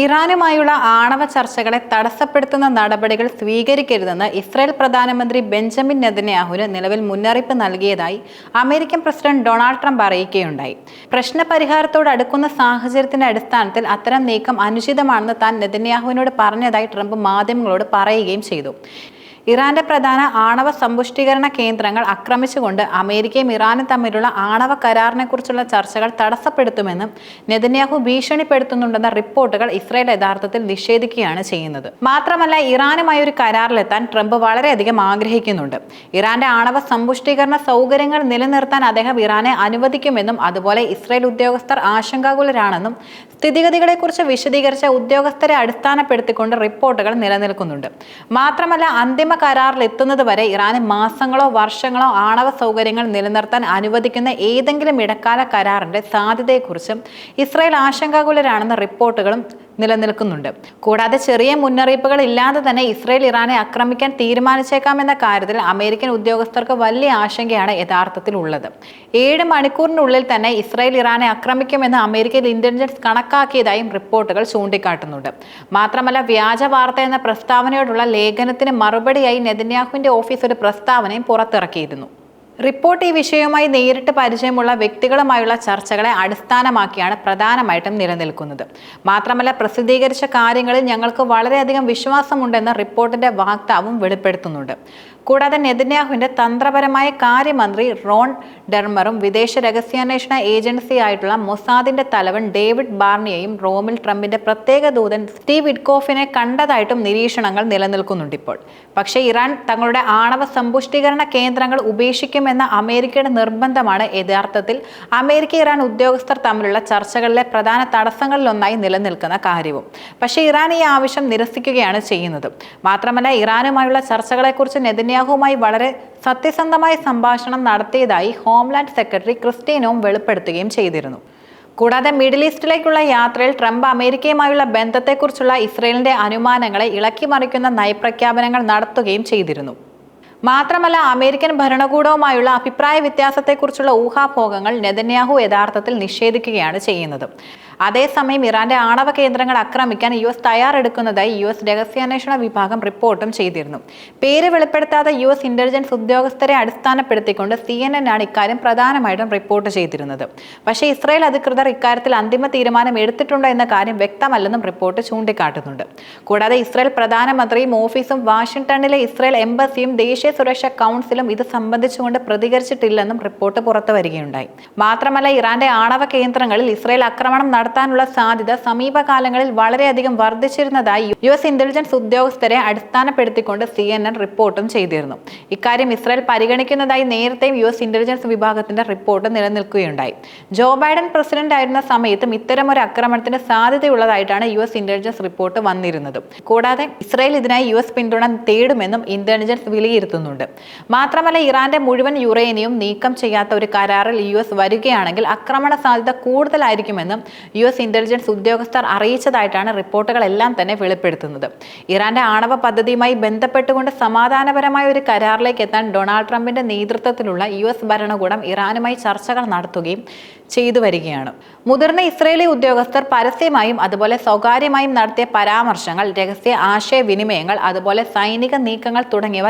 ഇറാനുമായുള്ള ആണവ ചർച്ചകളെ തടസ്സപ്പെടുത്തുന്ന നടപടികൾ സ്വീകരിക്കരുതെന്ന് ഇസ്രായേൽ പ്രധാനമന്ത്രി ബെഞ്ചമിൻ നെതന്യാഹുന് നിലവിൽ മുന്നറിയിപ്പ് നൽകിയതായി അമേരിക്കൻ പ്രസിഡന്റ് ഡൊണാൾഡ് ട്രംപ് അറിയിക്കുകയുണ്ടായി. പ്രശ്നപരിഹാരത്തോട് അടുക്കുന്ന സാഹചര്യത്തിന്റെ അടിസ്ഥാനത്തിൽ അത്തരം നീക്കം അനുചിതമാണെന്ന് താൻ നെതന്യാഹുവിനോട് പറഞ്ഞതായി ട്രംപ് മാധ്യമങ്ങളോട് പറയുകയും ചെയ്തു. ഇറാന്റെ പ്രധാന ആണവ സമ്പുഷ്ടീകരണ കേന്ദ്രങ്ങൾ ആക്രമിച്ചുകൊണ്ട് അമേരിക്കയും ഇറാനും തമ്മിലുള്ള ആണവ കരാറിനെക്കുറിച്ചുള്ള ചർച്ചകൾ തടസ്സപ്പെടുത്തുമെന്നും നെതന്യാഹു ഭീഷണിപ്പെടുത്തുന്നുണ്ടെന്ന റിപ്പോർട്ടുകൾ ഇസ്രായേൽ യഥാർത്ഥത്തിൽ നിഷേധിക്കുകയാണ് ചെയ്യുന്നത്. മാത്രമല്ല ഇറാനുമായി ഒരു കരാറിലെത്താൻ ട്രംപ് വളരെയധികം ആഗ്രഹിക്കുന്നുണ്ട്. ഇറാന്റെ ആണവ സമ്പുഷ്ടീകരണ സൗകര്യങ്ങൾ നിലനിർത്താൻ അദ്ദേഹം ഇറാനെ അനുവദിക്കുമെന്നും അതുപോലെ ഇസ്രായേൽ ഉദ്യോഗസ്ഥർ ആശങ്കാകുലരാണെന്നും സ്ഥിതിഗതികളെക്കുറിച്ച് വിശദീകരിച്ച ഉദ്യോഗസ്ഥരെ അടിസ്ഥാനപ്പെടുത്തിക്കൊണ്ട് റിപ്പോർട്ടുകൾ നിലനിൽക്കുന്നുണ്ട്. മാത്രമല്ല അന്തിമ കരാറിൽ എത്തുന്നത് വരെ ഇറാന് മാസങ്ങളോ വർഷങ്ങളോ ആണവ സൗകര്യങ്ങൾ നിലനിർത്താൻ അനുവദിക്കുന്ന ഏതെങ്കിലും ഇടക്കാല കരാറിന്റെ സാധ്യതയെക്കുറിച്ചും ഇസ്രായേൽ ആശങ്കാകുലരാണെന്ന റിപ്പോർട്ടുകളും നിലനിൽക്കുന്നുണ്ട്. കൂടാതെ ചെറിയ മുന്നറിയിപ്പുകൾ ഇല്ലാതെ തന്നെ ഇസ്രയേൽ ഇറാനെ ആക്രമിക്കാൻ തീരുമാനിച്ചേക്കാമെന്ന കാര്യത്തിൽ അമേരിക്കൻ ഉദ്യോഗസ്ഥർക്ക് വലിയ ആശങ്കയാണ് യഥാർത്ഥത്തിൽ ഉള്ളത് ഏഴ് മണിക്കൂറിനുള്ളിൽ തന്നെ ഇസ്രയേൽ ഇറാനെ ആക്രമിക്കുമെന്ന് അമേരിക്കൻ ഇന്റലിജൻസ് കണക്കാക്കിയതായും റിപ്പോർട്ടുകൾ ചൂണ്ടിക്കാട്ടുന്നുണ്ട്. മാത്രമല്ല വ്യാജ വാർത്ത എന്ന പ്രസ്താവനയോടുള്ള ലേഖനത്തിന് മറുപടിയായി നെതന്യാഹുവിന്റെ ഓഫീസ് ഒരു പ്രസ്താവനയും പുറത്തിറക്കിയിരുന്നു. റിപ്പോർട്ട് ഈ വിഷയവുമായി നേരിട്ട് പരിചയമുള്ള വ്യക്തികളുമായുള്ള ചർച്ചകളെ അടിസ്ഥാനമാക്കിയാണ് പ്രധാനമായിട്ടും നിലനിൽക്കുന്നത്. മാത്രമല്ല പ്രസിദ്ധീകരിച്ച കാര്യങ്ങളിൽ ഞങ്ങൾക്ക് വളരെയധികം വിശ്വാസമുണ്ടെന്ന് റിപ്പോർട്ടിന്റെ വാക്താവും വെളിപ്പെടുത്തുന്നുണ്ട്. കൂടാതെ നെതന്യാഹുവിന്റെ തന്ത്രപരമായ കാര്യമന്ത്രി റോൺ ഡെർമറും വിദേശ രഹസ്യാന്വേഷണ ഏജൻസി ആയിട്ടുള്ള മൊസാദിന്റെ തലവൻ ഡേവിഡ് ബാർണിയെയും റോമിൽ ട്രംപിന്റെ പ്രത്യേക ദൂതൻ സ്റ്റീവ് വിഡ്കോഫിനെ കണ്ടതായിട്ടും നിരീക്ഷണങ്ങൾ നിലനിൽക്കുന്നുണ്ട് ഇപ്പോൾ. പക്ഷേ ഇറാൻ തങ്ങളുടെ ആണവ സമ്പുഷ്ടീകരണ കേന്ദ്രങ്ങൾ ഉപേക്ഷിക്കുമെന്ന അമേരിക്കയുടെ നിർബന്ധമാണ് യഥാർത്ഥത്തിൽ അമേരിക്ക ഇറാൻ ഉദ്യോഗസ്ഥർ തമ്മിലുള്ള ചർച്ചകളിലെ പ്രധാന തടസ്സങ്ങളിലൊന്നായി നിലനിൽക്കുന്ന കാര്യവും. പക്ഷേ ഇറാൻ ഈ ആവശ്യം നിരസിക്കുകയാണ് ചെയ്യുന്നത്. മാത്രമല്ല ഇറാനുമായുള്ള ചർച്ചകളെക്കുറിച്ച് നെതന്യാഹുവുമായി വളരെ സത്യസന്ധമായ സംഭാഷണം നടത്തിയതായി ഹോംലാൻഡ് സെക്രട്ടറി ക്രിസ്റ്റീനോം വെളിപ്പെടുത്തുകയും ചെയ്തിരുന്നു. കൂടാതെ മിഡിൽ ഈസ്റ്റിലേക്കുള്ള യാത്രയിൽ ട്രംപ് അമേരിക്കയുമായുള്ള ബന്ധത്തെക്കുറിച്ചുള്ള ഇസ്രയേലിന്റെ അനുമാനങ്ങളെ ഇളക്കിമറിക്കുന്ന നയപ്രഖ്യാപനങ്ങൾ നടത്തുകയും ചെയ്തിരുന്നു. മാത്രമല്ല അമേരിക്കൻ ഭരണകൂടവുമായുള്ള അഭിപ്രായ വ്യത്യാസത്തെക്കുറിച്ചുള്ള ഊഹാഭോഗങ്ങൾ നെതന്യാഹു യഥാർത്ഥത്തിൽ നിഷേധിക്കുകയാണ് ചെയ്യുന്നത്. അതേസമയം ഇറാന്റെ ആണവ കേന്ദ്രങ്ങൾ ആക്രമിക്കാൻ യു എസ് തയ്യാറെടുക്കുന്നതായി യു എസ് രഹസ്യാന്വേഷണ വിഭാഗം റിപ്പോർട്ടും ചെയ്തിരുന്നു. പേര് വെളിപ്പെടുത്താതെ യു എസ് ഇന്റലിജൻസ് ഉദ്യോഗസ്ഥരെ അടിസ്ഥാനപ്പെടുത്തിക്കൊണ്ട് സി എൻ എൻ ആണ് ഇക്കാര്യം പ്രധാനമായിട്ടും റിപ്പോർട്ട് ചെയ്തിരുന്നത്. പക്ഷേ ഇസ്രായേൽ അധികൃതർ ഇക്കാര്യത്തിൽ അന്തിമ തീരുമാനം എടുത്തിട്ടുണ്ടോ എന്ന കാര്യം വ്യക്തമല്ലെന്നും റിപ്പോർട്ട് ചൂണ്ടിക്കാട്ടുന്നുണ്ട്. കൂടാതെ ഇസ്രായേൽ പ്രധാനമന്ത്രിയും ഓഫീസും വാഷിംഗ്ടണിലെ ഇസ്രായേൽ എംബസിയും ദേശീയ സുരക്ഷാ കൗൺസിലും ഇത് സംബന്ധിച്ചുകൊണ്ട് പ്രതികരിച്ചിട്ടില്ലെന്നും റിപ്പോർട്ട് പുറത്തു വരികയുണ്ടായി. മാത്രമല്ല ഇറാന്റെ ആണവ കേന്ദ്രങ്ങളിൽ ഇസ്രയേൽ ആക്രമണം നടത്താനുള്ള സാധ്യത സമീപകാലങ്ങളിൽ വളരെയധികം വർദ്ധിച്ചിരുന്നതായി യു എസ് ഇന്റലിജൻസ് ഉദ്യോഗസ്ഥരെ അടിസ്ഥാനപ്പെടുത്തിക്കൊണ്ട് സി എൻ എൻ റിപ്പോർട്ടും ചെയ്തിരുന്നു. ഇക്കാര്യം ഇസ്രയേൽ പരിഗണിക്കുന്നതായി നേരത്തെയും യു എസ് ഇന്റലിജൻസ് വിഭാഗത്തിന്റെ റിപ്പോർട്ട് നിലനിൽക്കുകയുണ്ടായി. ജോ ബൈഡൻ പ്രസിഡന്റ് ആയിരുന്ന സമയത്തും ഇത്തരം ഒരു ആക്രമണത്തിന് സാധ്യതയുള്ളതായിട്ടാണ് യു എസ് ഇന്റലിജൻസ് റിപ്പോർട്ട് വന്നിരുന്നത്. കൂടാതെ ഇസ്രയേൽ ഇതിനായി യു എസ് പിന്തുണ തേടുമെന്നും ഇന്റലിജൻസ് വിലയിരുത്തുന്നുണ്ട് മാത്രമല്ല ഇറാന്റെ മുഴുവൻ യുറേനിയം നീക്കം ചെയ്യാത്ത ഒരു കരാറിൽ യു എസ് വരികയാണെങ്കിൽ ആക്രമണ സാധ്യത കൂടുതലായിരിക്കുമെന്നും യു എസ് ഇന്റലിജൻസ് ഉദ്യോഗസ്ഥർ അറിയിച്ചതായിട്ടാണ് റിപ്പോർട്ടുകളെല്ലാം തന്നെ വെളിപ്പെടുത്തുന്നത്. ഇറാന്റെ ആണവ പദ്ധതിയുമായി ബന്ധപ്പെട്ടുകൊണ്ട് സമാധാനപരമായ ഒരു കരാറിലേക്ക് എത്താൻ ഡൊണാൾഡ് ട്രംപിന്റെ നേതൃത്വത്തിലുള്ള യു എസ് ഭരണകൂടം ഇറാനുമായി ചർച്ചകൾ നടത്തുകയും ചെയ്തു വരികയാണ്. മുതിർന്ന ഇസ്രയേലി ഉദ്യോഗസ്ഥർ പരസ്യമായും അതുപോലെ സ്വകാര്യമായും നടത്തിയ പരാമർശങ്ങൾ രഹസ്യ ആശയവിനിമയങ്ങൾ അതുപോലെ സൈനിക നീക്കങ്ങൾ തുടങ്ങിയവ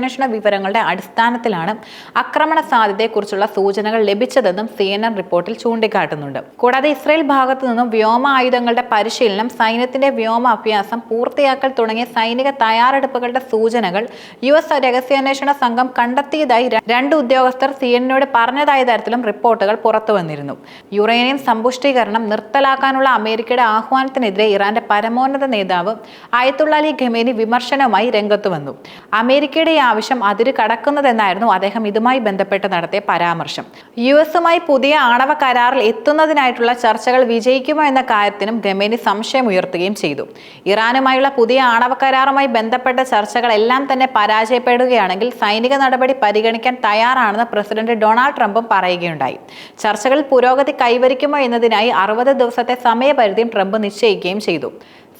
രഹസ്യാന്വേഷണ വിവരങ്ങളുടെ അടിസ്ഥാനത്തിലാണ് ആക്രമണ സാധ്യതയെക്കുറിച്ചുള്ള സൂചനകൾ ലഭിച്ചതെന്നും സി എൻ എൻ റിപ്പോർട്ടിൽ ചൂണ്ടിക്കാട്ടുന്നുണ്ട്. കൂടാതെ ഇസ്രയേൽ ഭാഗത്തു നിന്നും വ്യോമ ആയുധങ്ങളുടെ പരിശീലനം സൈന്യത്തിന്റെ വ്യോമ അഭ്യാസം പൂർത്തിയാക്കൽ തുടങ്ങിയ സൈനിക തയ്യാറെടുപ്പുകളുടെ സൂചനകൾ യു എസ് രഹസ്യാന്വേഷണ സംഘം കണ്ടെത്തിയതായി രണ്ട് ഉദ്യോഗസ്ഥർ സി എന്നോട് പറഞ്ഞതായ തരത്തിലും റിപ്പോർട്ടുകൾ പുറത്തു വന്നിരുന്നു. യുറേനിയം സമ്പുഷ്ടീകരണം നിർത്തലാക്കാനുള്ള അമേരിക്കയുടെ ആഹ്വാനത്തിനെതിരെ ഇറാന്റെ പരമോന്നത നേതാവ് അയത്തുള്ള അലി ഖമേനി വിമർശനവുമായി രംഗത്തു വന്നു. അമേരിക്കയുടെ ഈ ആവശ്യം അതിര് കടക്കുന്നതെന്നായിരുന്നു അദ്ദേഹം ഇതുമായി ബന്ധപ്പെട്ട് നടത്തിയ പരാമർശം. യു എസുമായി പുതിയ ആണവ കരാറിൽ എത്തുന്നതിനായിട്ടുള്ള ചർച്ചകൾ വിജയിക്കുമോ എന്ന കാര്യത്തിനും ഗമേനി സംശയം ഉയർത്തുകയും ചെയ്തു. ഇറാനുമായുള്ള പുതിയ ആണവ കരാറുമായി ബന്ധപ്പെട്ട ചർച്ചകൾ എല്ലാം തന്നെ പരാജയപ്പെടുകയാണെങ്കിൽ സൈനിക നടപടി പരിഗണിക്കാൻ തയ്യാറാണെന്ന് പ്രസിഡന്റ് ഡൊണാൾഡ് ട്രംപും പറയുകയുണ്ടായി. ചർച്ചകൾ പുരോഗതി കൈവരിക്കുമോ എന്നതിനായി അറുപത് ദിവസത്തെ സമയപരിധിയും ട്രംപ് നിശ്ചയിക്കുകയും ചെയ്തു.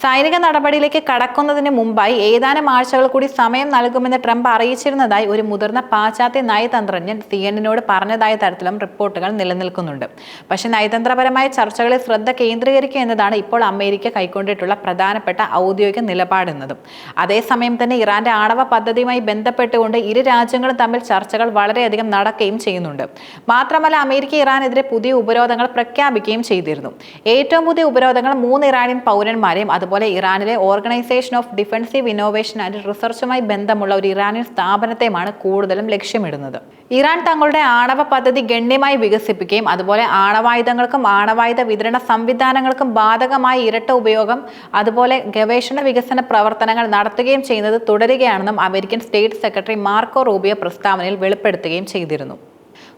സൈനിക നടപടിയിലേക്ക് കടക്കുന്നതിന് മുമ്പായി ഏതാനും ആഴ്ചകൾ കൂടി സമയം നൽകുമെന്ന് ട്രംപ് അറിയിച്ചിരുന്നതായി ഒരു മുതിർന്ന പാശ്ചാത്യ നയതന്ത്രജ്ഞൻ സി എന്നിനോട് പറഞ്ഞതായ തരത്തിലും റിപ്പോർട്ടുകൾ നിലനിൽക്കുന്നുണ്ട്. പക്ഷെ നയതന്ത്രപരമായ ചർച്ചകളിൽ ശ്രദ്ധ കേന്ദ്രീകരിക്കുക എന്നതാണ് ഇപ്പോൾ അമേരിക്ക കൈക്കൊണ്ടിട്ടുള്ള പ്രധാനപ്പെട്ട ഔദ്യോഗിക നിലപാടെന്നതും. അതേസമയം തന്നെ ഇറാന്റെ ആണവ പദ്ധതിയുമായി ബന്ധപ്പെട്ടുകൊണ്ട് ഇരു രാജ്യങ്ങളും തമ്മിൽ ചർച്ചകൾ വളരെയധികം നടക്കുകയും ചെയ്യുന്നുണ്ട്. മാത്രമല്ല അമേരിക്ക ഇറാനെതിരെ പുതിയ ഉപരോധങ്ങൾ പ്രഖ്യാപിക്കുകയും ചെയ്തിരുന്നു. ഏറ്റവും പുതിയ ഉപരോധങ്ങൾ മൂന്ന് ഇറാനിയൻ പൗരന്മാരെയും അതുപോലെ ഇറാനിലെ organisation of defensive innovation and റിസർച്ചുമായി ബന്ധമുള്ള ഒരു ഇറാനിയൻ സ്ഥാപനത്തെയുമാണ് കൂടുതലും ലക്ഷ്യമിടുന്നത്. ഇറാൻ തങ്ങളുടെ ആണവ പദ്ധതി ഗണ്യമായി വികസിപ്പിക്കുകയും അതുപോലെ ആണവായുധങ്ങൾക്കും ആണവായുധ വിതരണ സംവിധാനങ്ങൾക്കും ബാധകമായ ഇരട്ട ഉപയോഗം അതുപോലെ ഗവേഷണ വികസന പ്രവർത്തനങ്ങൾ നടത്തുകയും ചെയ്യുന്നത് തുടരുകയാണെന്നും American state secretary Marco Rubio പ്രസ്താവനയിൽ വെളിപ്പെടുത്തുകയും ചെയ്തിരുന്നു.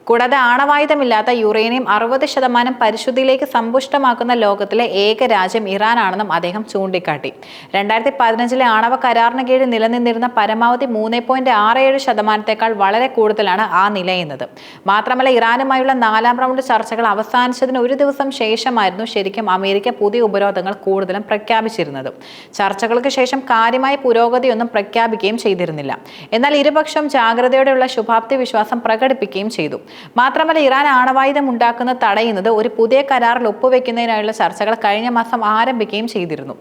കൂടാതെ ആണവായുധമില്ലാത്ത യുറേനിയം അറുപത് ശതമാനം പരിശുദ്ധിയിലേക്ക് സമ്പുഷ്ടമാക്കുന്ന ലോകത്തിലെ ഏക രാജ്യം ഇറാനാണെന്നും അദ്ദേഹം ചൂണ്ടിക്കാട്ടി. രണ്ടായിരത്തി പതിനഞ്ചിലെ ആണവ കരാറിന് കീഴിൽ നിലനിന്നിരുന്ന പരമാവധി മൂന്ന് പോയിന്റ് ആറ് ഏഴ് ശതമാനത്തേക്കാൾ വളരെ കൂടുതലാണ് ആ നിലയുന്നത് മാത്രമല്ല ഇറാനുമായുള്ള നാലാം റൗണ്ട് ചർച്ചകൾ അവസാനിച്ചതിന് ഒരു ദിവസം ശേഷമായിരുന്നു ശരിക്കും അമേരിക്ക പുതിയ ഉപരോധങ്ങൾ കൂടുതലും പ്രഖ്യാപിച്ചിരുന്നത്. ചർച്ചകൾക്ക് ശേഷം കാര്യമായ പുരോഗതിയൊന്നും പ്രഖ്യാപിക്കുകയും ചെയ്തിരുന്നില്ല. എന്നാൽ ഇരുപക്ഷം ജാഗ്രതയോടെയുള്ള ശുഭാപ്തി വിശ്വാസം പ്രകടിപ്പിക്കുകയും ചെയ്തു. മാത്രമല്ല ഇറാൻ ആണവായുധം ഉണ്ടാക്കുന്ന തടയുന്നത് ഒരു പുതിയ കരാറിൽ ഒപ്പുവെക്കുന്നതിനായുള്ള ചർച്ചകൾ കഴിഞ്ഞ മാസം ആരംഭിക്കുകയും ചെയ്തിരുന്നു.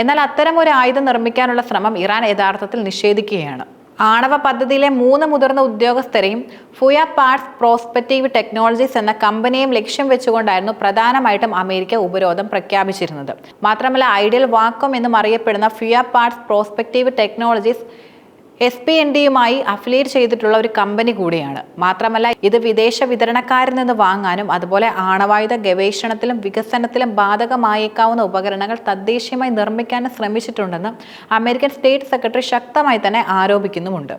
എന്നാൽ അത്തരം ഒരു ആയുധം നിർമ്മിക്കാനുള്ള ശ്രമം ഇറാൻ യഥാർത്ഥത്തിൽ നിഷേധിക്കുകയാണ്. ആണവ പദ്ധതിയിലെ മൂന്ന് മുതിർന്ന ഉദ്യോഗസ്ഥരെയും ഫുയ പാർട്സ് പ്രോസ്പെക്റ്റീവ് ടെക്നോളജീസ് എന്ന കമ്പനിയും ലക്ഷ്യം വെച്ചുകൊണ്ടായിരുന്നു പ്രധാനമായിട്ടും അമേരിക്ക ഉപരോധം പ്രഖ്യാപിച്ചിരുന്നത്. മാത്രമല്ല ഐഡിയൽ വാക്കം എന്നും അറിയപ്പെടുന്ന Fuya parts prospective technologies S P N ഡിയുമായി affiliate ചെയ്തിട്ടുള്ള ഒരു കമ്പനി കൂടിയാണ്. മാത്രമല്ല ഇത് വിദേശ വിതരണക്കാരിൽ നിന്ന് വാങ്ങാനും അതുപോലെ ആണവായുധ ഗവേഷണത്തിലും വികസനത്തിലും ബാധകമായേക്കാവുന്ന ഉപകരണങ്ങൾ തദ്ദേശീയമായി നിർമ്മിക്കാനും ശ്രമിച്ചിട്ടുണ്ടെന്ന് അമേരിക്കൻ സ്റ്റേറ്റ് സെക്രട്ടറി ശക്തമായി തന്നെ ആരോപിക്കുന്നുമുണ്ട്.